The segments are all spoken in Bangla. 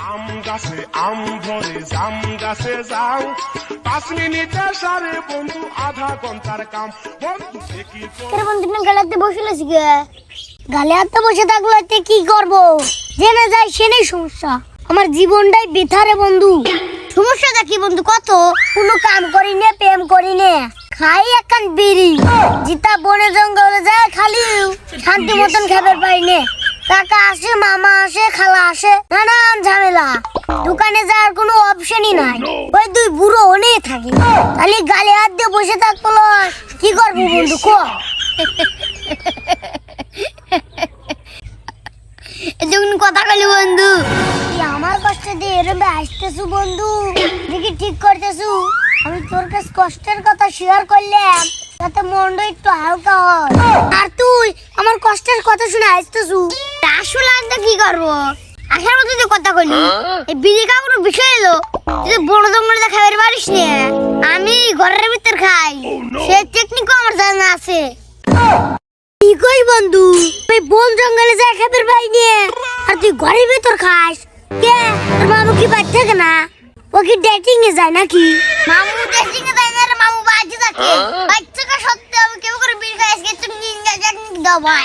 আম গাছে আম ধরে জাম গাছে যাও। পাঁচ মিনিটে সারে বন্ধু আধা ঘণ্টার কাম। বন্ধু তো- বন্ধু গালাতে বসে গে? গালে হাতে বসে থাকলে এতে কি করব? জেনে যায় সমস্যা। আমার জীবনটাই বেথারে বন্ধু। সমস্যাটা কি বন্ধু কত? কোনো কাম করি নে প্রেম করি নে খাই একখান বিড়ি। জিতা বনে জঙ্গলে যায় খালি। শান্তি মতন খাবার পাই নে কাকা আসে মামা আসে খালা আসে নানান ঝামেলা। দোকানে যাওয়ার কোনো অপশনই নাই। ওই দুই বুড়ো অনেক থাকি। খালি গালে হাত দিয়ে বসে থাকব কি করব বন্ধু কো? যখন কথা বলি বন্ধু। আমার কষ্ট দিয়ে এরম আসতেছু বন্ধু? দেখি ঠিক করতেছু? আমি তোর কাছে কষ্টের কথা শেয়ার করলাম যাতে মনটা একটু হালকা হয়। আর তুই আমার কষ্টের কথা শুনে আসতেছু আসলে আমি তো কি করব? আসার মতো তুই কথা কইলি এই বিড়ি কাকুর বিষয় এলো। তুই তো বড় জঙ্গলে খাবার পারিস নে। আমি ঘরের ভিতর খাই। সে টেকনিকও আমার জানা আছে। কি কই বন্ধু? তুই বন জঙ্গলে যায় খাবার পাই নিয়ে আর তুই ঘরের ভিতর খাস। কে? তোর মামু কি বাড়ি থাকে না? ও কি ডেটিং এ যায় নাকি? মামু ডেটিং এ যায় না রে মামু বাড়ি থাকে। বাচ্চাকে সত্যি আমি কেউ করে বিড়ি খাই? আজকে তুমি নিয়ে টেকনিক দাও ভাই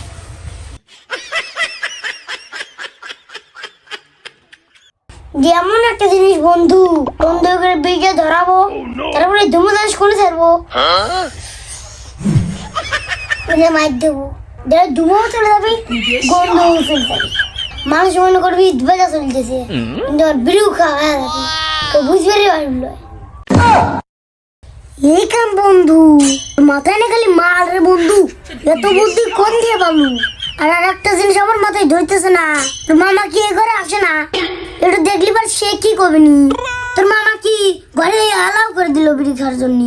যেমন একটা জিনিস বন্ধু। বন্ধু করে ধরাবো। তারপরে ধুমো দাস করে ছাড়বো। মাইর দেবো। দেখ ধুমো চলে যাবে চলে যাবে। মানুষ মনে করবি বেজা চলতেছে। কিন্তু আর খাওয়া বুঝবারই পারল এই কাম বন্ধু। মাথায় না খালি মার রে বন্ধু। এত বুদ্ধি কোন দিয়ে পাবো? আর আর একটা জিনিস আমার মাথায় ধরতেছে না। তোর মামা কি এ ঘরে আসে না? একটু দেখলি পার সে কি করবে নি? তোর মামা কি ঘরে অ্যালাউ করে দিল বিড়ি খাওয়ার জন্য?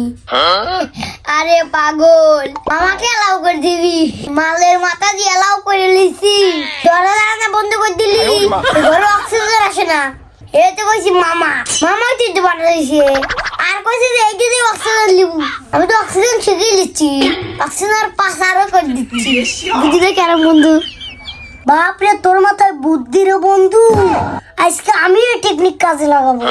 আরে পাগল মামাকে অ্যালাউ করে দিবি? মালের মাথা দিয়ে অ্যালাউ করে লিছি দরজা জানালা বন্ধ করে দিলি। ঘরে অক্সিজেন আসে না। এই তো কইছি মামা। মামা দিতে পাঠাইছে আর কইছে যে এই যদি অক্সিজেন লিবু। আমি তো অক্সিজেন শিখেই লিচ্ছি অক্সিজেন আর পাস আরও করে দিচ্ছি। বুঝলি কেন বন্ধু? বাপরে তোর মাথায় বুদ্ধি রে বন্ধু। আজকে আমি টেকনিক কাজে লাগাবো।